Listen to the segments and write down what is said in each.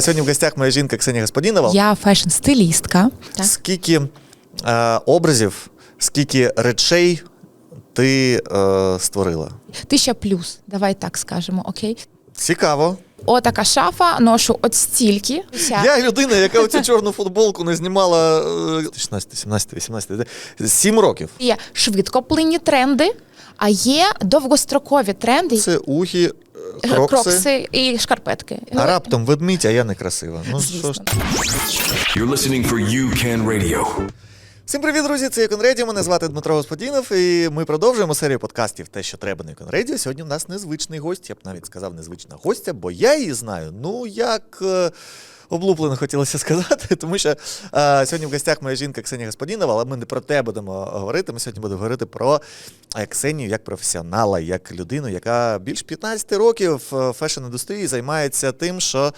Сьогодні в гостях моя жінка Ксенія Господінова. Я фешн-стилістка. Скільки е, образів, скільки речей ти е, створила? Тисяча плюс, давай так скажемо, окей. Цікаво. Отака шафа, ношу от стільки. Вся. Я людина, яка оцю чорну футболку не знімала е, 16, 17, 18, 7 років. Є швидкоплинні тренди, а є довгострокові тренди, Це ухи, е, крокси. крокси і шкарпетки. А раптом ведмідь, а я не красива. Ну Звісно. що ж. You're listening for UCAN Radio. Всім привіт, друзі! Це Конреді. Мене звати Дмитро Господінов, і ми продовжуємо серію подкастів Те, що треба на Конреді. Сьогодні в нас незвичний гость. Я б навіть сказав незвична гостя, бо я її знаю. Ну як. Е, Облуплено хотілося сказати, тому що е, сьогодні в гостях моя жінка Ксенія Господінова, але ми не про те будемо говорити. Ми сьогодні будемо говорити про е, Ксенію як професіонала, як людину, яка більш 15 років в фешн-індустрії займається тим, що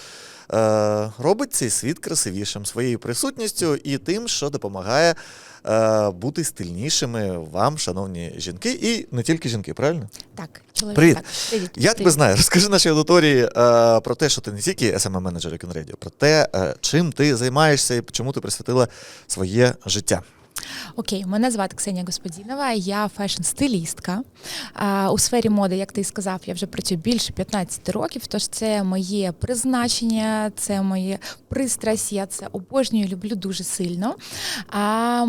е, робить цей світ красивішим своєю присутністю і тим, що допомагає е, бути стильнішими вам, шановні жінки, і не тільки жінки, правильно? Так, чоловік. Привіт. Так. Привіт. Я тебе знаю. Розкажи нашій аудиторії е, про те, що ти не тільки smm менеджер Кінредіо, про те, е, чим ти займаєшся і чому ти присвятила своє життя. Окей, мене звати Ксенія Господінова, я фешн-стилістка. У сфері моди, як ти сказав, я вже працюю більше 15 років, тож це моє призначення, це моє пристрасть, я це обожнюю, люблю дуже сильно. А,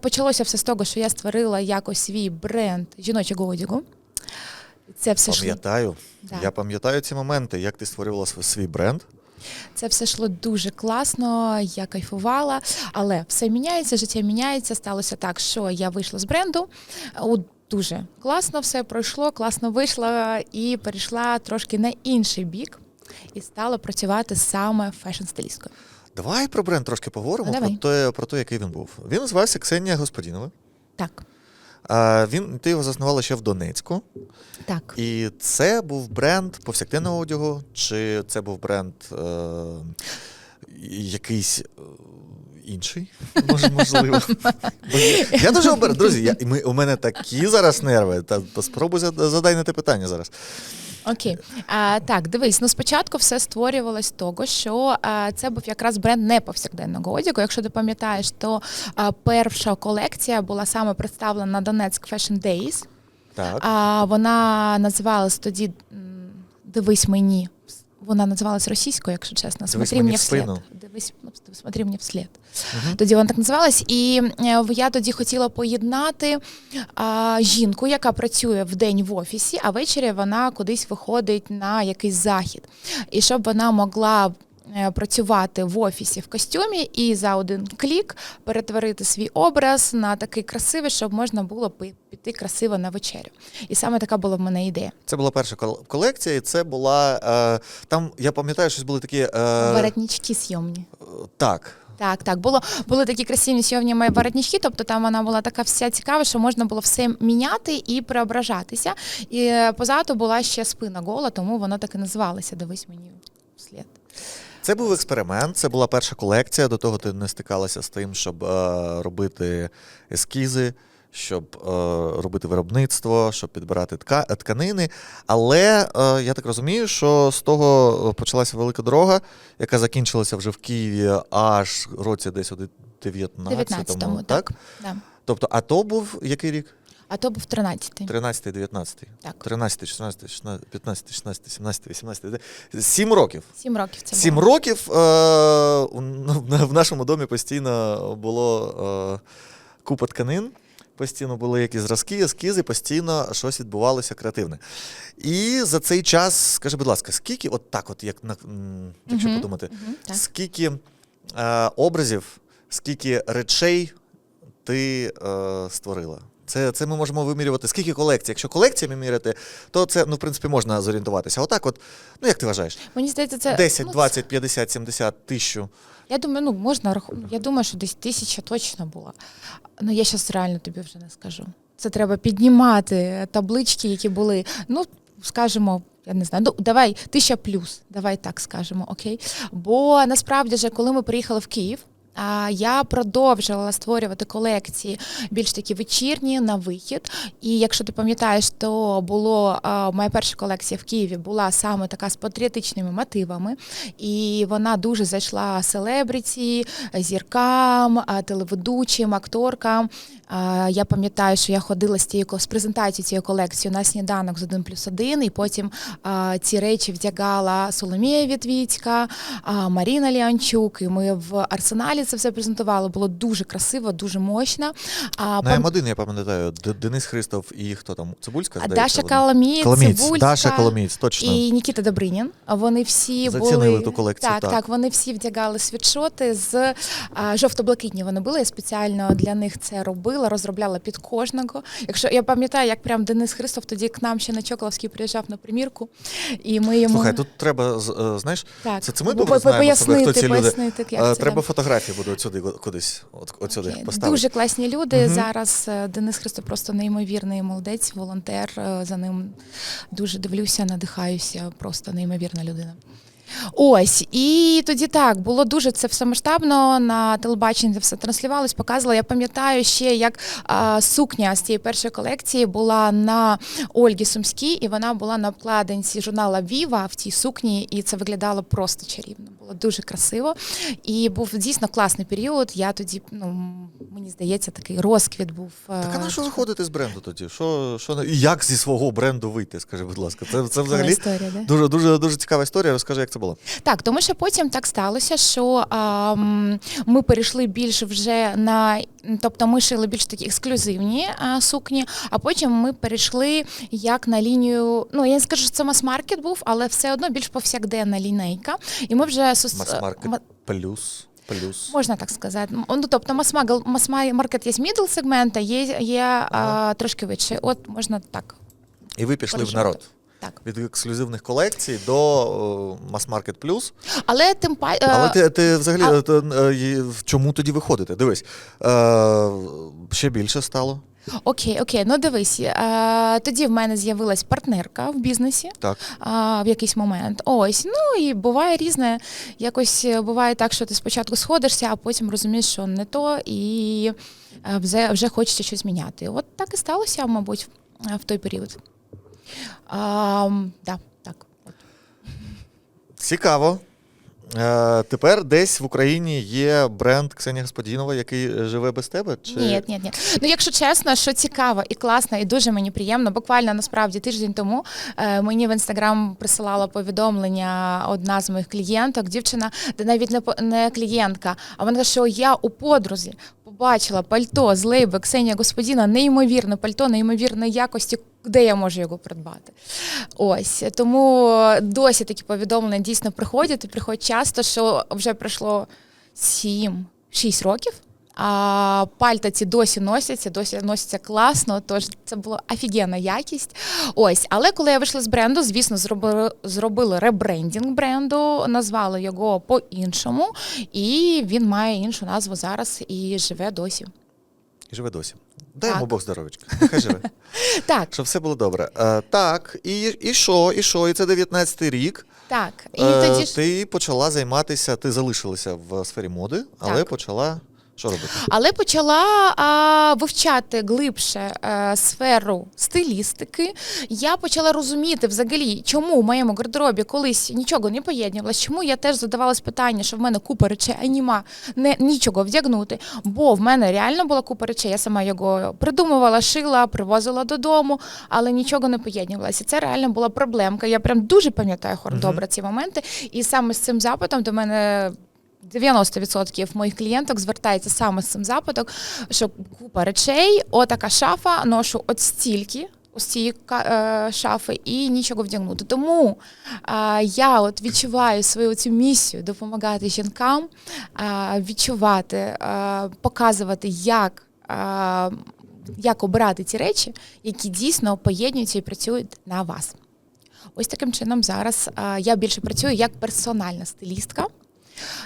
почалося все з того, що я створила якось свій бренд жіночого одягу. Це все Пам'ятаю. Да. Я пам'ятаю ці моменти, як ти створювала свій бренд. Це все йшло дуже класно, я кайфувала, але все міняється, життя міняється. Сталося так, що я вийшла з бренду. Дуже класно все пройшло, класно вийшла і перейшла трошки на інший бік і стала працювати саме фешн-стилісткою. Давай про бренд трошки поговоримо, Ну, про те, про те, який він був. Він називався Ксенія Господінова. Так, він, ти його заснувала ще в Донецьку. так. І це був бренд повсякденного одягу, чи це був бренд е, якийсь. е, Інший, Мож, можливо. Я, дуже обер... Друзі, я, ми, у мене такі зараз нерви. Та, спробуй задай на те питання зараз. Окей, а, так, дивись, ну спочатку все створювалось того, що а, це був якраз бренд неповсякденного одягу. Якщо ти пам'ятаєш, то а, перша колекція була саме представлена на Донецьк Fashion Days. Так. А вона називалась тоді Дивись мені. Вона називалась російською, якщо чесно. «Дивись Смотри мені вслід. спину». Дивись, ну, смотри мені вслід. Угу. Тоді вона так називалась. І е, я тоді хотіла поєднати а, жінку, яка працює в день в офісі, а ввечері вона кудись виходить на якийсь захід. І щоб вона могла. Е, Працювати в офісі в костюмі і за один клік перетворити свій образ на такий красивий, щоб можна було піти красиво на вечерю. І саме така була в мене ідея. Це була перша кол- колекція, і це була. Е, там, я пам'ятаю, щось були такі. Е, Воротнички сйомні. так. Так, так, було були такі красиві сьогодні мої воротнички, тобто там вона була така вся цікава, що можна було все міняти і преображатися. І позаду була ще спина гола, тому воно так і називалося Дивись мені вслід. Це був експеримент, це була перша колекція. До того ти не стикалася з тим, щоб е, робити ескізи, щоб е, робити виробництво, щоб підбирати тка, тканини. Але е, я так розумію, що з того почалася велика дорога, яка закінчилася вже в Києві аж році десь у 19-му, 19-му, так? так. Да. Тобто, а то був який рік? А то був 13-й. 13-й, 19-й. Так. 13-й, 16-й, 16-й, 15-й, 16-й, 17-й, 18-й. Сім років. Сім років це Сім було. років е, в нашому домі постійно було е, купа тканин, постійно були якісь зразки, ескізи, постійно щось відбувалося креативне. І за цей час, скажи, будь ласка, скільки, от так, от як на якщо Мгм, подумати, мгм, так. скільки е, образів, скільки речей ти е, створила? Це, це ми можемо вимірювати. Скільки колекцій? Якщо колекціями міряти, то це, ну, в принципі, можна зорієнтуватися. Отак, от, ну як ти вважаєш? Мені здається, це 10, ну, 20, 50, 70, тисячу. Я думаю, ну можна рахувати. Я думаю, що десь тисяча точно була. Ну я зараз реально тобі вже не скажу. Це треба піднімати таблички, які були. Ну, скажімо, я не знаю, ну давай тисяча плюс, давай так скажемо, окей. Бо насправді же, коли ми приїхали в Київ. Я продовжувала створювати колекції більш такі вечірні на вихід. І якщо ти пам'ятаєш, то було моя перша колекція в Києві була саме така з патріотичними мотивами, і вона дуже зайшла селебріті, зіркам, телеведучим, акторкам. Я пам'ятаю, що я ходила з тією з презентацією цієї колекції на сніданок з 1 плюс 1, і потім ці речі вдягала Соломія Вітвіцька, Маріна Ліанчук. І ми в арсеналі це все презентували. Було дуже красиво, дуже мощно. А, На пам- М1, я пам'ятаю, Денис Христов і хто там? Цибульська, здається, Даша Коломієць, Цибульська Даша Коломієць, точно. і Нікіта Добринін. Вони всі Зацінили були ту колекцію, Так, так. так, вони всі вдягали світшоти з а, жовто-блакитні. Вони були. Я спеціально для них це робила, розробляла під кожного. Якщо я пам'ятаю, як прям Денис Христов тоді к нам ще на Чокловський приїжджав на примірку, і ми йому Слухай, тут треба, е, знаєш, так, це, це ми знаємо себе, хто ці люди. Е, Треба фотографії буде отсюди, кудись, от, отсюди поставити. Дуже класні люди. Мгм. Зараз е, Денис Христо просто неймовірний молодець, волонтер. е, За ним дуже дивлюся, надихаюся. Просто неймовірна людина. Ось, і тоді так було дуже це все масштабно на телебаченні це все транслювалось, показувало. Я пам'ятаю ще, як а, сукня з цієї першої колекції була на Ольгі Сумській, і вона була на обкладинці журнала Віва в цій сукні, і це виглядало просто чарівно. Було дуже красиво. І був дійсно класний період. Я тоді, ну мені здається, такий розквіт був. е, Так а на що виходити з бренду тоді? Що, що, як зі свого бренду вийти, скажи, будь ласка. Це, це взагалі історія, да? дуже, дуже, дуже цікава історія. Розкажи, як це було. Так, тому що потім так сталося, що а, ми перейшли більше вже на, тобто ми шили більш такі ексклюзивні а, сукні, а потім ми перейшли як на лінію. Ну я не скажу, що це мас-маркет був, але все одно більш повсякденна лінейка. І ми вже Мас-маркет ма- плюс. Плюс. Можна так сказати. Ну, тобто мас-магл- мас-маркет є мідл сегмента, є, є а, трошки вище. От можна так. І ви пішли в народ. Так. Від ексклюзивних колекцій до мас-маркет плюс. Але тим па... е, Але ти, ти взагалі а- то, е, чому тоді виходите? Дивись, е, ще більше стало. Окей, окей, ну дивись. Тоді в мене з'явилась партнерка в бізнесі. Так. а, в якийсь момент. Ось, ну і буває різне. Якось буває так, що ти спочатку сходишся, а потім розумієш, що не то, і вже, вже хочеться щось міняти. От так і сталося, мабуть, в той період. А, да, так. Цікаво. Е, тепер десь в Україні є бренд Ксенія Господінова, який живе без тебе? Чи... Ні, ні, ні. Ну, якщо чесно, що цікаво і класно, і дуже мені приємно. Буквально насправді тиждень тому е, мені в інстаграм присилала повідомлення одна з моїх клієнток, дівчина, де навіть не, не клієнтка, а вона каже, що я у подрузі побачила пальто з лейби Ксенія Господіна, неймовірне пальто, неймовірної якості. Де я можу його придбати? Ось тому досі такі повідомлення дійсно приходять і приходять часто, що вже пройшло 7-6 років. А пальта ці досі носяться, досі носяться класно, тож це була офігенна якість. Ось, але коли я вийшла з бренду, звісно, зробили, зробили ребрендінг бренду, назвали його по-іншому, і він має іншу назву зараз і живе досі. І живе досі. Дай йому Бог здоров'ячка. Нехай живе. Так, Щоб все було добре. Е, так, і, і що, і що? І це 19-й рік. так. І Е, тоді ж Ти почала займатися, ти залишилася в сфері моди, але Так. почала що робити? Але почала а, вивчати глибше е, сферу стилістики. Я почала розуміти взагалі, чому в моєму гардеробі колись нічого не поєднувалось, чому я теж задавалась питання, що в мене купа речей, а нема не, нічого вдягнути. Бо в мене реально була купа речей, я сама його придумувала, шила, привозила додому, але нічого не поєднувалося. Це реально була проблемка. Я прям дуже пам'ятаю хор добре ці моменти. І саме з цим запитом до мене 90% моїх клієнток звертається саме з цим запитом, що купа речей, отака шафа, ношу от стільки. З цієї е, шафи і нічого вдягнути. Тому е, я от відчуваю свою цю місію допомагати жінкам, е, відчувати, е, показувати, як, е, як обирати ці речі, які дійсно поєднуються і працюють на вас. Ось таким чином зараз е, я більше працюю як персональна стилістка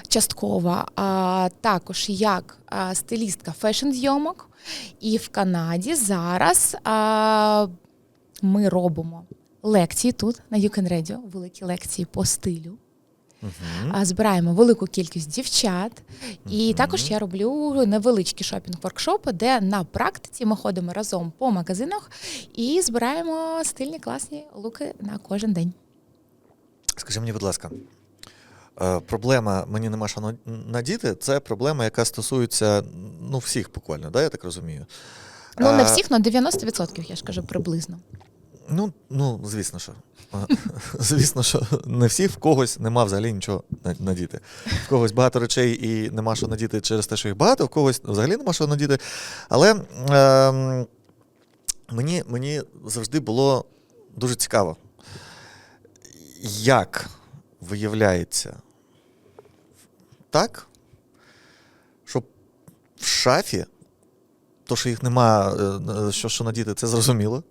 частково, а також як стилістка фешн-зйомок. І в Канаді зараз а, ми робимо лекції тут на You Can Radio, великі лекції по стилю. а, збираємо велику кількість дівчат. І також я роблю невеличкі шопінг-воркшопи, де на практиці ми ходимо разом по магазинах і збираємо стильні класні луки на кожен день. Скажи мені, будь ласка, проблема мені нема що надіти, це проблема, яка стосується ну, всіх буквально, да, я так розумію. Ну, не всіх, але 90%, я ж кажу, приблизно. Ну, ну, звісно, що. Е, Звісно, що не всіх, в когось нема взагалі нічого надіти. В когось багато речей і нема що надіти через те, що їх багато, в когось взагалі нема що надіти. Але ем, мені, мені завжди було дуже цікаво, як виявляється так, що в шафі, то, що їх нема, е, е, що, що надіти, це зрозуміло.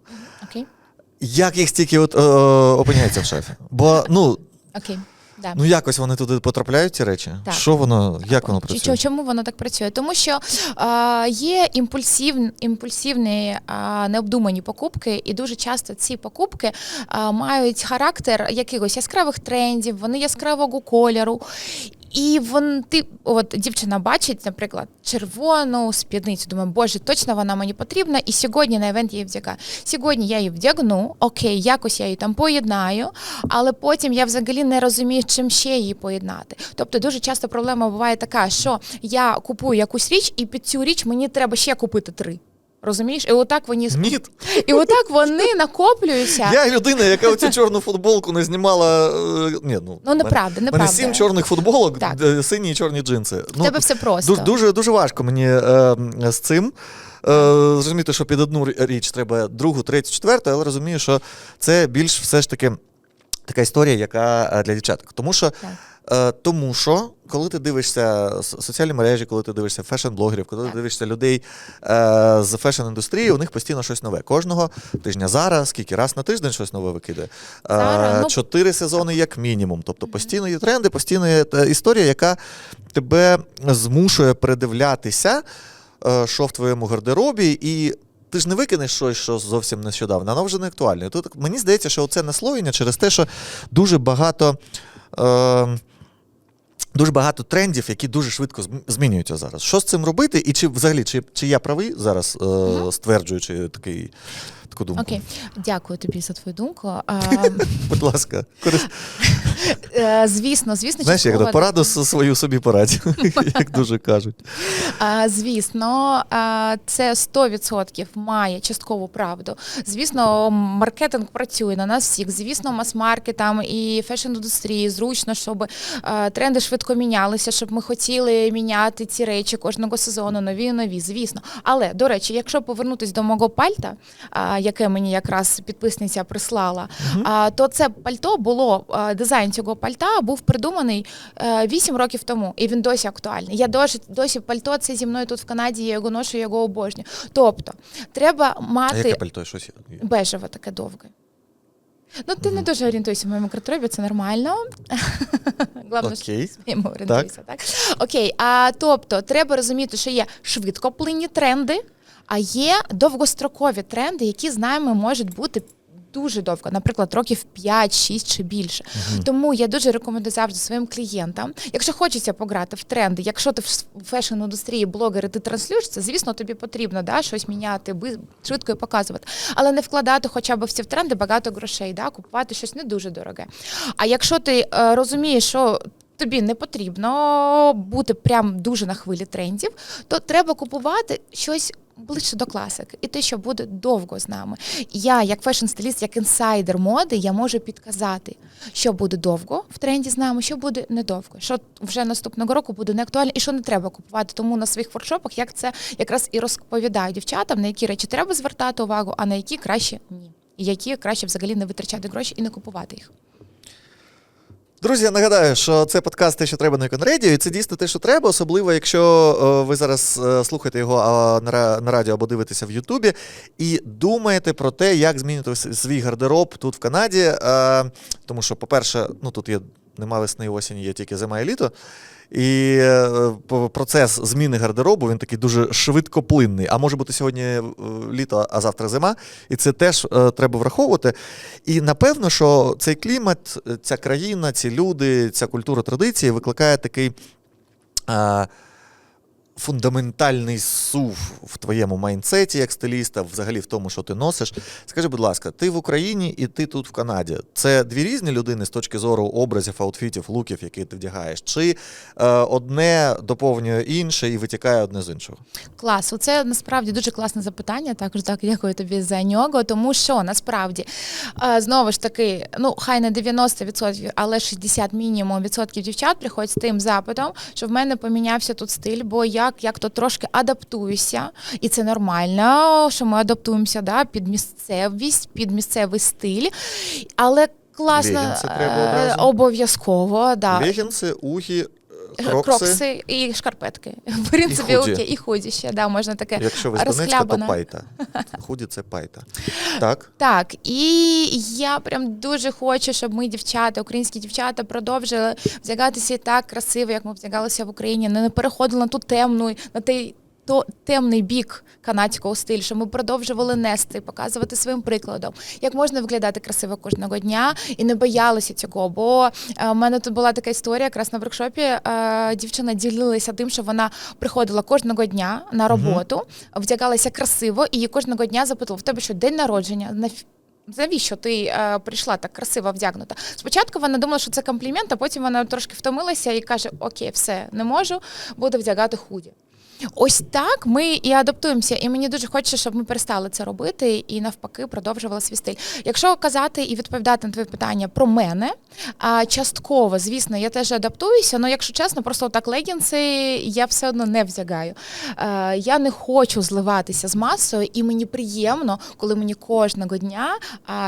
Окей? Як їх стільки от, е, опиняється в шафі? Бо ну, Окей. Да. ну якось вони туди потрапляють, ці речі. Так. Що воно, як воно працює? чи- Чому воно так працює? Тому що а, є імпульсив, імпульсивні а, необдумані покупки, і дуже часто ці покупки а, мають характер якихось яскравих трендів, вони яскравого кольору. І вон ти, от дівчина бачить, наприклад, червону спідницю. Думає, боже, точно вона мені потрібна. І сьогодні на івент її вдягаю. Сьогодні я її вдягну, окей, якось я її там поєднаю, але потім я взагалі не розумію, чим ще її поєднати. Тобто дуже часто проблема буває така, що я купую якусь річ, і під цю річ мені треба ще купити три. Розумієш? І отак вони Ні, і отак вони накоплюються. я людина, яка оцю чорну футболку не знімала. е, Ні, ну, Ну неправда, У мене сім чорних футболок, Так. сині і чорні джинси. В тебе все просто. Дуже, дуже, дуже важко мені е, з цим. Е, зрозуміти, що під одну річ треба другу, третю, четверту, але розумію, що це більш все ж таки така історія, яка е, для дівчаток. Тому що, Так. Е, тому що коли ти дивишся соціальні мережі, коли ти дивишся фешн-блогерів, коли ти дивишся людей е, з фешн-індустрії, у них постійно щось нове. Кожного тижня зараз, скільки раз на тиждень щось нове викидає. Е, Zara, ну- Чотири сезони як мінімум. Тобто постійно є тренди, постійно є е, історія, яка тебе змушує передивлятися, що в твоєму гардеробі, і ти ж не викинеш щось, що зовсім нещодавно, воно вже не актуальне. Тут мені здається, що це наслоєння через те, що дуже багато. Е, Дуже багато трендів, які дуже швидко зм- змінюються зараз. Що з цим робити? І чи взагалі чи, чи я правий зараз, е, стверджуючи такий, таку думку? Окей, дякую тобі за твою думку. Будь ласка, е, звісно, звісно, знаєш, як пораду свою собі порадь, як дуже кажуть. Звісно, це 100% має часткову правду. Звісно, маркетинг працює на нас всіх. Звісно, мас-маркетам і фешн-індустрії зручно, щоб тренди швидко мінялися, щоб ми хотіли міняти ці речі кожного сезону, нові і нові, звісно. Але до речі, якщо повернутись до мого пальта, яке мені якраз підписниця прислала, а, то це пальто було а, дизайн цього пальта був придуманий е, 8 років тому, і він досі актуальний. Я досі досі пальто це зі мною тут в Канаді. Я його ношу, я його обожнюю. Тобто, треба А мати яке пальто? Щось бежеве таке довге. Ну, ти не дуже орієнтуєшся в моєму гардеробі, це нормально. Головне, що Окей. своєму орієнтуйся, так? Окей, а тобто треба розуміти, що є швидкоплинні тренди, а є довгострокові тренди, які з нами можуть бути. Дуже довго, наприклад, років 5, 6 чи більше. Тому я дуже рекомендую завжди своїм клієнтам. Якщо хочеться пограти в тренди, якщо ти в фешн-індустрії блогер і ти транслюєш це, звісно, тобі потрібно да, щось міняти, би- швидко і показувати. Але не вкладати хоча б в ці тренди багато грошей, да, купувати щось не дуже дороге. А якщо ти е, розумієш, що тобі не потрібно бути прям дуже на хвилі трендів, то треба купувати щось. Ближче до класики, і те, що буде довго з нами. Я, як фешн-стиліст, як інсайдер моди, я можу підказати, що буде довго в тренді з нами, що буде недовго, що вже наступного року буде не актуально і що не треба купувати. Тому на своїх воркшопах як це якраз і розповідаю дівчатам, на які речі треба звертати увагу, а на які краще ні. І які краще взагалі не витрачати гроші і не купувати їх. Друзі, я нагадаю, що це подкаст те, що треба на Конрадіо, і це дійсно те, що треба, особливо якщо е, ви зараз е, слухаєте його на, ра- на радіо або дивитеся в Ютубі, і думаєте про те, як змінити свій гардероб тут в Канаді. Е, тому що, по-перше, ну тут є нема весни і осені, є тільки зима і літо. І е, процес зміни гардеробу він такий дуже швидкоплинний. А може бути сьогодні е, літо, а завтра зима. І це теж е, треба враховувати. І напевно, що цей клімат, ця країна, ці люди, ця культура традиції викликає такий. Фундаментальний сув в твоєму майндсеті як стиліста, взагалі в тому, що ти носиш. Скажи, будь ласка, ти в Україні і ти тут в Канаді. Це дві різні людини з точки зору образів, аутфітів, луків, які ти вдягаєш, чи е, одне доповнює інше і витікає одне з іншого? Клас, це насправді дуже класне запитання. Також так дякую тобі за нього. Тому що насправді е, знову ж таки, ну хай не 90%, але 60 мінімум відсотків дівчат приходять з тим запитом, що в мене помінявся тут стиль, бо як, як то трошки адаптуюся, і це нормально, що ми адаптуємося да, під місцевість, під місцевий стиль. Але класно е, обов'язково. Да. Легінси, угі, Крокси. крокси. і шкарпетки. В принципі, І худі. окей, і худі ще, да, можна таке Якщо ви з Донецька, то пайта. Худі це пайта. Так. Так, і я прям дуже хочу, щоб ми, дівчата, українські дівчата, продовжили вдягатися і так красиво, як ми вдягалися в Україні, не переходили на ту темну, на той. То темний бік канадського стилю, що ми продовжували нести, показувати своїм прикладом, як можна виглядати красиво кожного дня і не боялися цього. Бо е, в мене тут була така історія, якраз на воркшопі е, дівчина ділилася тим, що вона приходила кожного дня на роботу, вдягалася красиво, і її кожного дня запитувала, в тебе що день народження? На Навіщо ти е, прийшла так красиво вдягнута? Спочатку вона думала, що це комплімент, а потім вона трошки втомилася і каже: Окей, все, не можу, буду вдягати худі. Ось так ми і адаптуємося, і мені дуже хочеться, щоб ми перестали це робити і навпаки продовжували свій стиль. Якщо казати і відповідати на твоє питання про мене, частково, звісно, я теж адаптуюся, але якщо чесно, просто так легінси я все одно не вдягаю. Е, Я не хочу зливатися з масою, і мені приємно, коли мені кожного дня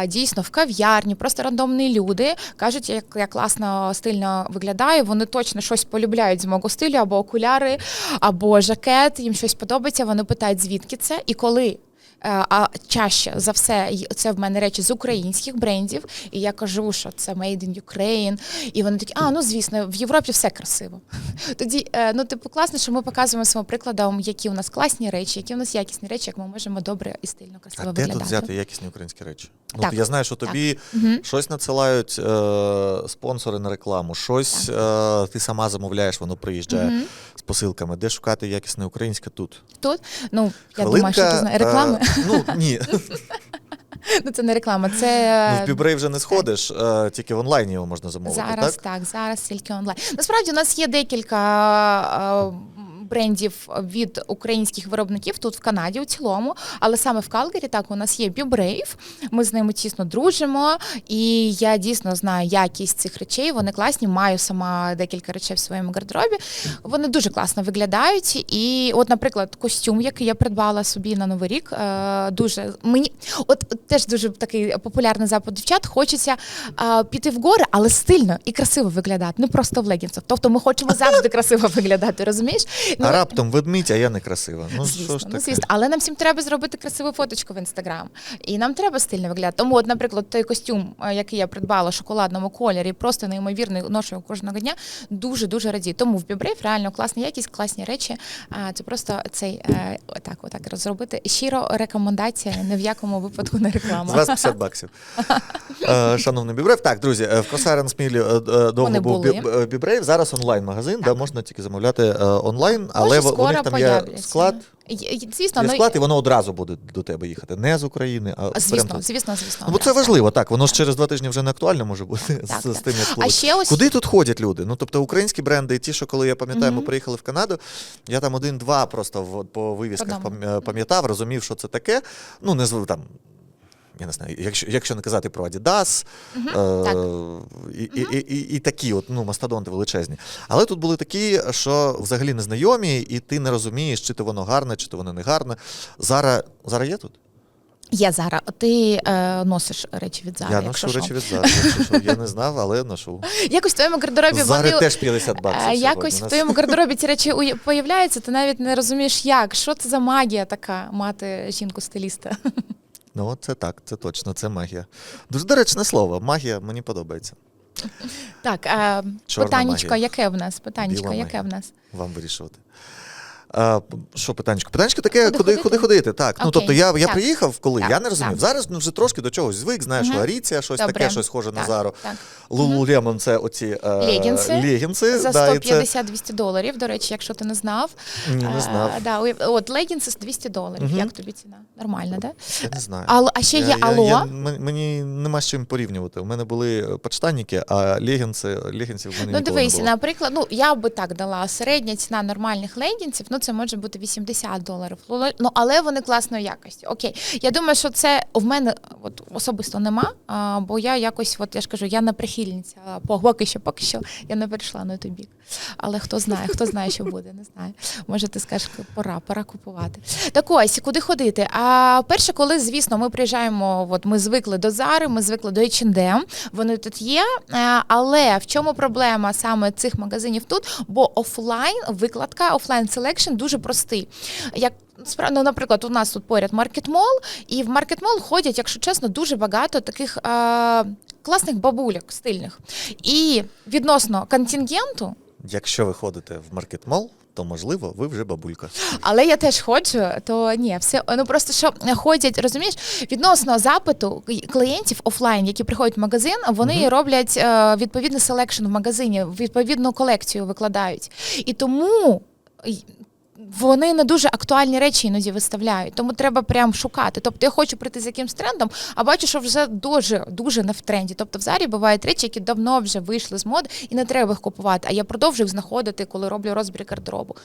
дійсно в кав'ярні, просто рандомні люди кажуть, як я класно стильно виглядаю. Вони точно щось полюбляють з мого стилю, або окуляри, або жакет. Їм щось подобається. Вони питають, звідки це, і коли. е, А чаще за все це в мене речі з українських брендів, і я кажу, що це Made in Ukraine, і вони такі, а ну звісно, в Європі все красиво. Тоді, е, ну типу, класно, що ми показуємо своїм прикладом, які у нас класні речі, які у нас якісні речі, як ми можемо добре і стильно красиво А де тут взяти якісні українські речі? Ну, Так. я знаю, що тобі Мгм. щось надсилають е, спонсори на рекламу, щось е, ти сама замовляєш, воно приїжджає Мгм. Посилками. Де шукати якісне українське тут? Тут ну я думаю, що ти знаєш реклами. А, ну ні, Ну це не реклама, це ну, в Бібрей вже не сходиш, е, тільки в онлайні його можна замовити. зараз так? так? зараз тільки онлайн. Насправді у нас є декілька. е, Брендів від українських виробників тут в Канаді у цілому, але саме в Калгарі так у нас є Бібрейв. Ми з ними тісно дружимо, і я дійсно знаю якість цих речей. Вони класні. Маю сама декілька речей в своєму гардеробі. Вони дуже класно виглядають. І, от, наприклад, костюм, який я придбала собі на новий рік, е, дуже мені от, от теж дуже такий популярний запит дівчат. Хочеться е, піти в гори, але стильно і красиво виглядати, не просто в легінсах. Тобто ми хочемо завжди красиво виглядати, розумієш? А раптом ведмідь, а я не красива. Ну звісно, що ж ну, звісно, але нам всім треба зробити красиву фоточку в інстаграм. І нам треба стильно виглядати. Тому, от, наприклад, той костюм, е, який я придбала в шоколадному кольорі, просто неймовірний, ношу кожного дня. Дуже дуже радію. Тому в Бібрейв реально класна якість, класні речі. А це просто цей е, отак, отак розробити. Щиро рекомендація, ні в якому випадку не З реклама. вас 50 баксів. Е, Шановний Бібрейв. Так, друзі, е, в Косарен Смілі е, е, довго Вони був були. Бі- е, Бібрейв. Зараз онлайн-магазин, де можна тільки замовляти е, онлайн, але Може, у них там є появляться. склад. Звісно, Є ну, склад, і воно одразу буде до тебе їхати. Не з України, а звісно, тут. звісно, звісно. Ну, бо це важливо, так. Воно ж через два тижні вже не актуально може бути Так, з, з так. тим, як А пливуть. ще ось Куди тут ходять люди? Ну тобто українські бренди, ті, що коли я пам'ятаю, ми Мгм. приїхали в Канаду. Я там один-два просто в, по вивісках Продам. пам- пам'ятав, розумів, що це таке. Ну, не зв- там. Я не знаю, якщо, якщо не казати про Adidas, так. е, і, і, і, і, і такі от, ну, мастодонти величезні. Але тут були такі, що взагалі незнайомі, і ти не розумієш, чи то воно гарне, чи то воно не гарне. Зараз, зараз є тут? Є Зара. Ти е, носиш речі від Зари, я ношу що. речі від якщо. Я не знав, але ношу. Якось в твоєму гардеробі Зари вони теж 50 баксів. Е. Якось У в твоєму гардеробі ці речі уя- появляються, ти навіть не розумієш, як. Що це за магія така мати жінку-стиліста? Ну, це так, це точно, це магія. Дуже доречне слово. Магія мені подобається. Так, е, Чорна питаннячко, магія. яке в нас? Питаннячко, Біла яке магія. в нас? Вам вирішувати. А, що питанечко? Питанечко таке, Куди куди, ходити? куди ходити. Так. Ну, тобто я, я Так. приїхав, коли Так, я не розумів. так. Зараз ну, вже трошки до чогось звик, знаєш, Мгм. Ларіція, щось Добре. таке, щось схоже на Зару. Лулулемон це оці е, Легінси. легінси, За да, і це... 150-200 доларів, до речі, якщо ти не знав. Не знав. Е, да, от легінси з 200 доларів. Мгм. Як тобі ціна? Нормально, да? Я не знаю. Алло, а ще Я- є я- Алло. я- м- мені нема з чим порівнювати. У мене були е, подштанники, а легінси, легінсів в мене Ну, ніколи дивись, не було. наприклад, ну я би так дала. Середня ціна нормальних легінсів, ну це може бути 80 доларів. Ну але вони класної якості. Окей. Я думаю, що це в мене от особисто нема. А, бо я якось, от я ж кажу, я не прихильниця. Поки що, поки що я не перейшла на той бік. Але хто знає, хто знає, що буде, не знаю. Може, ти скажеш, пора, пора купувати. Так ось, куди ходити? А перше, коли, звісно, ми приїжджаємо, от ми звикли до Зари, ми звикли до H&M, вони тут є. е, Але в чому проблема саме цих магазинів тут? Бо офлайн викладка, офлайн селекшн дуже простий. Як ну, наприклад, у нас тут поряд маркетмол, і в маркетмол ходять, якщо чесно, дуже багато таких е, класних бабуляк стильних. І відносно контингенту, Якщо ви ходите в маркетмол, то можливо ви вже бабулька. Але я теж ходжу, то ні, все ну просто що ходять, розумієш, відносно запиту клієнтів офлайн, які приходять в магазин, вони роблять е, відповідний селекшн в магазині, відповідну колекцію викладають. І тому. Вони не дуже актуальні речі іноді виставляють, тому треба прям шукати. Тобто я хочу прийти з якимсь трендом, а бачу, що вже дуже дуже не в тренді. Тобто в зарі бувають речі, які давно вже вийшли з моди, і не треба їх купувати. А я продовжую їх знаходити, коли роблю розбір гардеробу.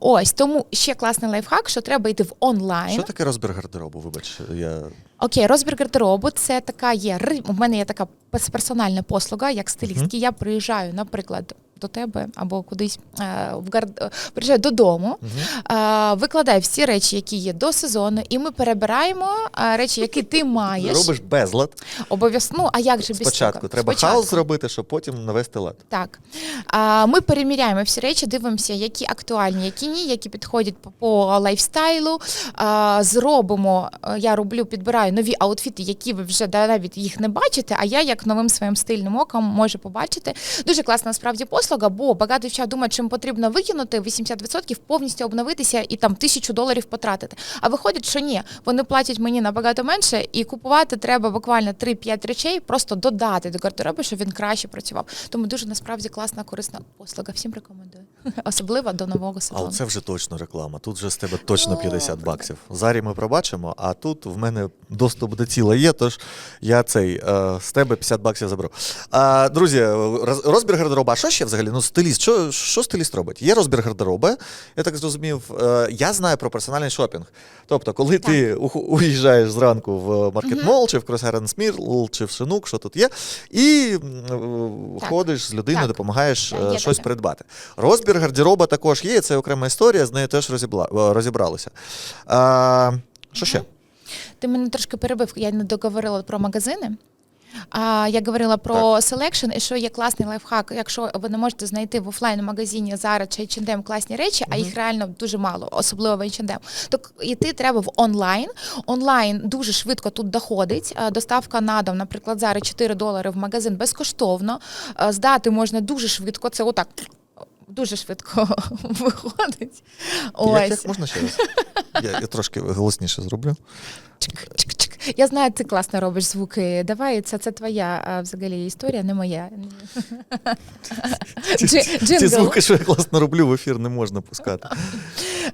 Ось тому ще класний лайфхак, що треба йти в онлайн. Що таке розбір гардеробу? Вибач, я Окей, розбір гардеробу це така є. У мене є така персональна послуга, як стилістки. Я приїжджаю, наприклад. До тебе або кудись е, в гард... е, приїжджаю додому, е, викладаю всі речі, які є до сезону, і ми перебираємо речі, які ти маєш. робиш безлад. Обов'язково. Ну, а як же без Спочатку треба Спочатку. хаос зробити, щоб потім навести лад. Так. Ми переміряємо всі речі, дивимося, які актуальні, які ні, які підходять по, лайфстайлу. Зробимо, я роблю, підбираю нові аутфіти, які ви вже навіть їх не бачите, а я як новим своїм стильним оком можу побачити. Дуже класна насправді послуга, бо багато дівчат думають, чим потрібно викинути 80% повністю обновитися і там тисячу доларів потратити. А виходить, що ні, вони платять мені набагато менше, і купувати треба буквально 3-5 речей, просто додати до гардеробу, щоб він краще працював. Тому дуже насправді класна, корисна послуга. Всім рекомендую. Особливо до нового сезону. це вже точно реклама. Тут вже з тебе точно 50 баксів. Зарі ми пробачимо, а тут в мене доступ до тіла є, тож я цей е, з тебе 50 баксів заберу. Друзі, розбір гардероба. А що ще взагалі? Ну, стиліст, що, що стиліст робить? Є розбір гардероба, я так зрозумів. Е, я знаю про персональний шопінг. Тобто, коли ти у- уїжджаєш зранку в маркетмол, чи в Кросерен Смірл, чи в Шинук, що тут є, і Так. ходиш з людиною, Так. допомагаєш Так, е, щось таке. придбати. Розбір гардероба також є, це окрема історія, з нею теж розібла, е, розібралися. А, що ще? Ти мене трошки перебив, я не договорила про магазини. А я говорила про селекшн, і що є класний лайфхак. Якщо ви не можете знайти в офлайн-магазині Zara чи H&M класні речі, а їх реально дуже мало, особливо в H&M, то йти треба в онлайн. Онлайн дуже швидко тут доходить. Доставка на дом, наприклад, Zara 4 долари в магазин безкоштовно. Здати можна дуже швидко. Це отак. Дуже швидко виходить. Як, як можна ще раз? Я, я трошки голосніше зроблю. Чик-чик-чик. Я знаю, ти класно робиш звуки. Давай, це, це твоя а, взагалі історія, не моя. Ці звуки, що я класно роблю, в ефір не можна пускати.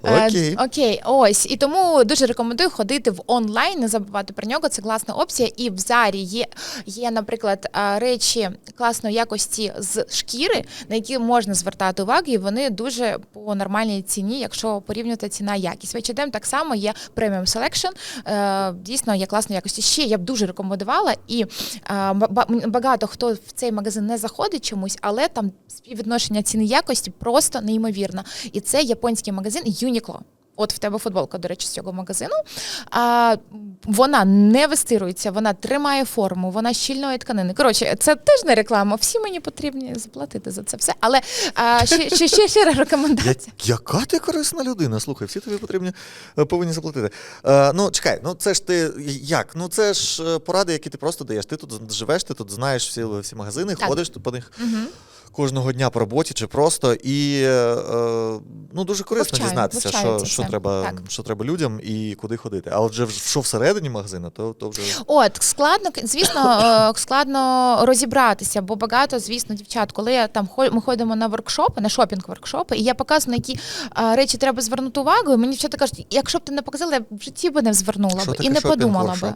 Е, Окей. Окей, ось. І тому дуже рекомендую ходити в онлайн, не забувати про нього. Це класна опція. І в зарі є, є наприклад, речі класної якості з шкіри, на які можна звертати увагу, і вони дуже по нормальній ціні, якщо порівнювати ціна якість. В H&M так само є преміум селекшн. Дійсно є класної якості. Ще я б дуже рекомендувала, і багато хто в цей магазин не заходить чомусь, але там співвідношення ціни якості просто неймовірно. І це японський магазин Uniqlo. От в тебе футболка, до речі, з цього магазину. А, вона не вистирується, вона тримає форму, вона щільної тканини. Коротше, це теж не реклама. Всі мені потрібні заплатити за це все. Але а, ще, ще, ще щира Я, рекомендація. яка ти корисна людина? Слухай, всі тобі потрібні е, повинні заплатити. Е, ну, чекай, ну це ж ти як? Ну це ж е, поради, які ти просто даєш. Ти тут живеш, ти тут знаєш всі, всі магазини, Так. ходиш по них кожного дня по роботі чи просто. І е, е, ну, дуже корисно Вивчаю, дізнатися, що, що, треба, Так. що треба людям і куди ходити. А от вже в- що всередині магазину, то, то вже. От складно, звісно, е, складно розібратися, бо багато, звісно, дівчат, коли я там ми ходимо на воркшопи, на шопінг-воркшопи, і я показую, на які речі треба звернути увагу. І мені дівчата кажуть, якщо б ти не показала, я б в житті би не звернула б і не подумала би.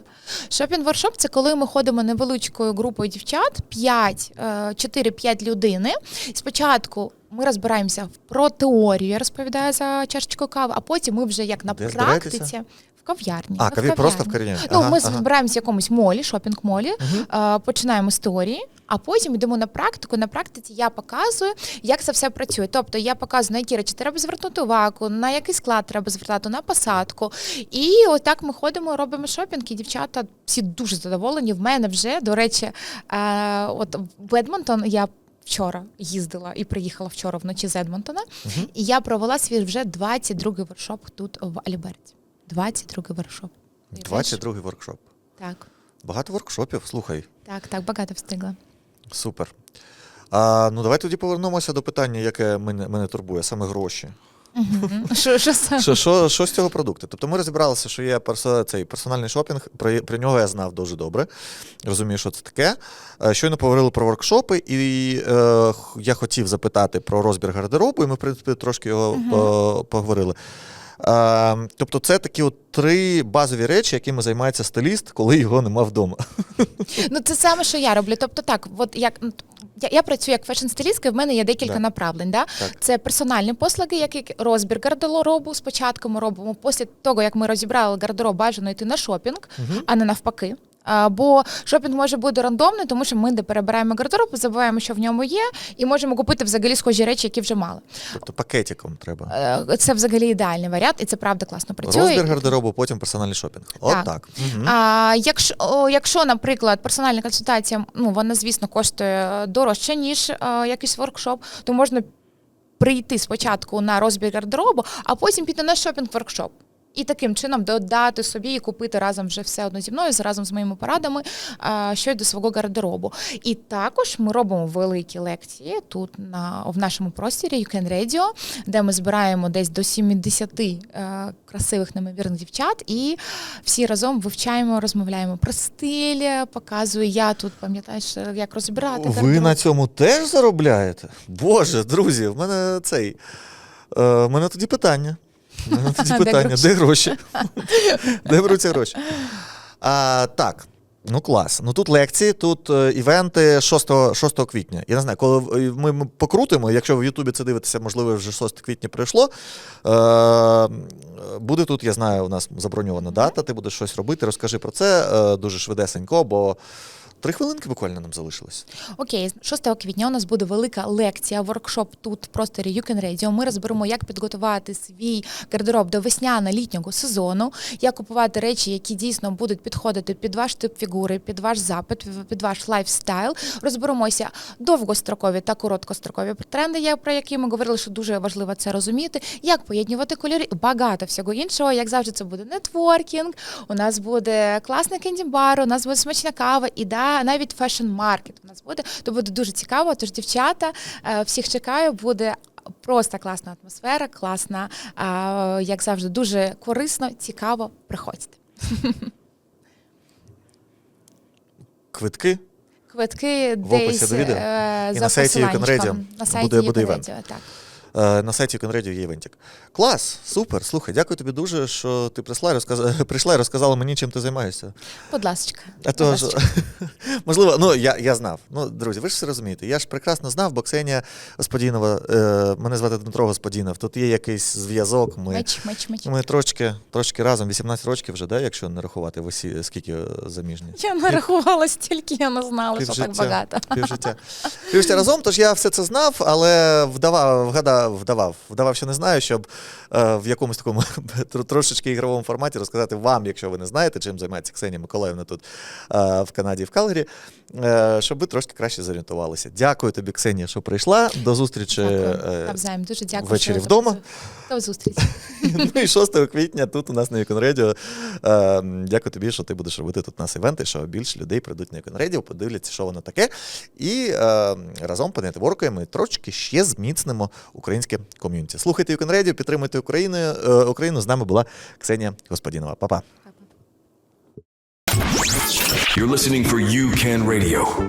шопінг-воркшоп? Це коли ми ходимо невеличкою групою дівчат, 5, е, 4-5 людини. Спочатку. Ми розбираємося про теорію, я розповідаю за чашечкою кави, а потім ми вже як на Де практиці в кав'ярні. А, Ми просто в кав'ярні. Ну, Ага, ми ага. збираємося в якомусь молі, шопінг-молі, е, починаємо з теорії, а потім йдемо на практику. На практиці я показую, як це все працює. Тобто я показую, на які речі треба звернути увагу, на який склад треба звертати, на посадку. І отак ми ходимо, робимо шопінг, і дівчата всі дуже задоволені. В мене вже, до речі, е, от в Едмонтон я. Вчора їздила і приїхала вчора вночі з Едмонтона, і я провела свій вже 22-й воркшоп тут в Альберті. 22-й воркшоп. Уявляєш? 22-й воркшоп. Так, Багато воркшопів, слухай. так, так, багато встигла. Супер. А, ну, давай тоді повернемося до питання, яке мене, мене турбує, саме гроші. Що, що саме? Що, що, що з цього продукту? Тобто ми розібралися, що є персо, цей персональний шопінг, про, про нього я знав дуже добре. Розумію, що це таке. Е, Щойно поговорили про воркшопи, і е, я хотів запитати про розбір гардеробу, і ми, в принципі, трошки його поговорили. Е, тобто, це такі от три базові речі, якими займається стиліст, коли його нема вдома. Ну це саме, що я роблю. Тобто, так, от як. ну, Я, я працюю як фешн-стилістка, в мене є декілька Да. направлень. Да? Так. Це персональні послуги, як розбір гардеробу. Спочатку ми робимо. Після того, як ми розібрали гардероб, бажано йти на шопінг, а не навпаки. А, Бо шопінг може бути рандомний, тому що ми де перебираємо гардероб, забуваємо, що в ньому є, і можемо купити взагалі схожі речі, які вже мали. Тобто пакетиком треба. Е, Це взагалі ідеальний варіант, і це правда класно працює. Розбір гардеробу, потім персональний шопінг. От Так. так. Мгм. А якщо, якщо, наприклад, персональна консультація, ну вона, звісно, коштує дорожче, ніж е, якийсь воркшоп, то можна прийти спочатку на розбір гардеробу, а потім піти на шопінг-воркшоп. І таким чином додати собі і купити разом вже все одно зі мною, разом з моїми порадами, е, що й до свого гардеробу. І також ми робимо великі лекції тут на в нашому просторі You Can Radio, де ми збираємо десь до 70 е, красивих неймовірних дівчат, і всі разом вивчаємо, розмовляємо про стиль, показую я тут, пам'ятаєш, е, як розбирати. Ви гардероб. на цьому теж заробляєте? Боже, друзі, в мене цей. Е, в мене тоді питання. Тоді питання, де гроші? Де беруться гроші? А, так. Ну клас. Ну тут лекції, тут е, івенти 6, 6 квітня. Я не знаю, коли ми, ми покрутимо, якщо ви в Ютубі це дивитеся, можливо, вже 6 квітня прийшло. Е, буде тут, я знаю, у нас заброньована дата, ти будеш щось робити. Розкажи про це е, дуже швидесенько, бо три хвилинки буквально нам залишилось. Окей, 6 квітня у нас буде велика лекція, воркшоп тут в просторі You Can Radio. Ми розберемо, як підготувати свій гардероб до весняно-літнього сезону, як купувати речі, які дійсно будуть підходити під ваш тип фігури, під ваш запит, під ваш лайфстайл. Розберемося довгострокові та короткострокові тренди, про які ми говорили, що дуже важливо це розуміти, як поєднувати кольори і багато всього іншого. Як завжди, це буде нетворкінг. У нас буде класний кенді-бар, у нас буде смачна кава і да, навіть фешн-маркет у нас буде. То буде дуже цікаво. Тож, дівчата, е, всіх чекаю, буде. Просто класна атмосфера, класна, як завжди, дуже корисно, цікаво. Приходьте. Квитки Квитки В описі десь до відео? е, І на сайті сайті буде- буде івент. Так. Е, На сайті Конредіо є івентик. Клас, супер. Слухай, дякую тобі дуже, що ти прийшла і розказала, прийшла і розказала мені, чим ти займаєшся. Будь ласка. А то ж, можливо, ну я, я знав. Ну, друзі, ви ж все розумієте. Я ж прекрасно знав, бо Ксенія Господінова, е, мене звати Дмитро Господінов. Тут є якийсь зв'язок. Ми, Меч, меч, меч. ми трошки, трошки разом, 18 років вже, да, якщо не рахувати, всі скільки е, заміжні. Я не рахувала стільки, я не знала, що так багато. Півжиття. Півжиття разом, тож я все це знав, але вдавав, вгадав, вдавав, вдавав, що не знаю, щоб е, в якомусь такому трошечки ігровому форматі розказати вам, якщо ви не знаєте, чим займається Ксенія Миколаївна тут е, в Канаді і в Калгарі, е, щоб ви трошки краще зорієнтувалися. Дякую тобі, Ксенія, що прийшла. До зустрічі. Е. Дуже дякую. ввечері що вдома. До зустрічі. Ну і 6 квітня тут у нас на Юконредіо. Е, дякую тобі, що ти будеш робити тут у нас івенти, що більше людей прийдуть на Юконредіо, подивляться, що воно таке. І е, разом понетворкуємо і трошки ще зміцнимо українське ком'юніті. Слухайте Юконредіо, підтримуйте Україну. Е, Україну. З нами була Ксенія Господінова. Па-па. You're listening for UCAN Radio.